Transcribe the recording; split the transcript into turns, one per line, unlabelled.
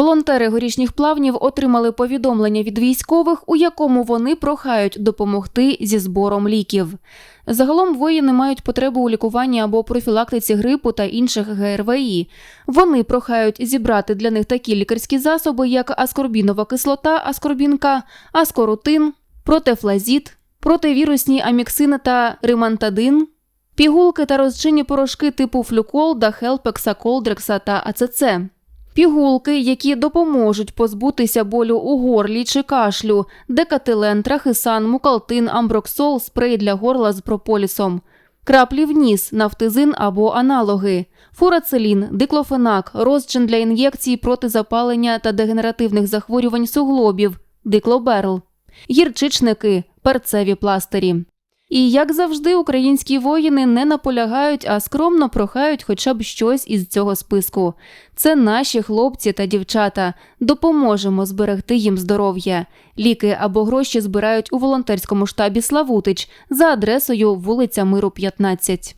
Волонтери горішніх плавнів отримали повідомлення від військових, у якому вони прохають допомогти зі збором ліків. Загалом воїни мають потребу у лікуванні або профілактиці грипу та інших ГРВІ. Вони прохають зібрати для них такі лікарські засоби, як аскорбінова кислота, аскорбінка, аскорутин, протефлазід, противірусні аміксини та римантадин, пігулки та розчинні порошки типу флюкол, дахелпекса, колдрекса та АЦЦ. Пігулки, які допоможуть позбутися болю у горлі чи кашлю, декатилен, трахисан, мукалтин, амброксол, спрей для горла з прополісом, краплі в ніс, нафтизин або аналоги, фурацелін, диклофенак, розчин для ін'єкцій проти запалення та дегенеративних захворювань суглобів, диклоберл, гірчичники, перцеві пластирі. І як завжди, українські воїни не наполягають, а скромно прохають хоча б щось із цього списку. Це наші хлопці та дівчата. Допоможемо зберегти їм здоров'я. Ліки або гроші збирають у волонтерському штабі Славутич за адресою вулиця Миру 15.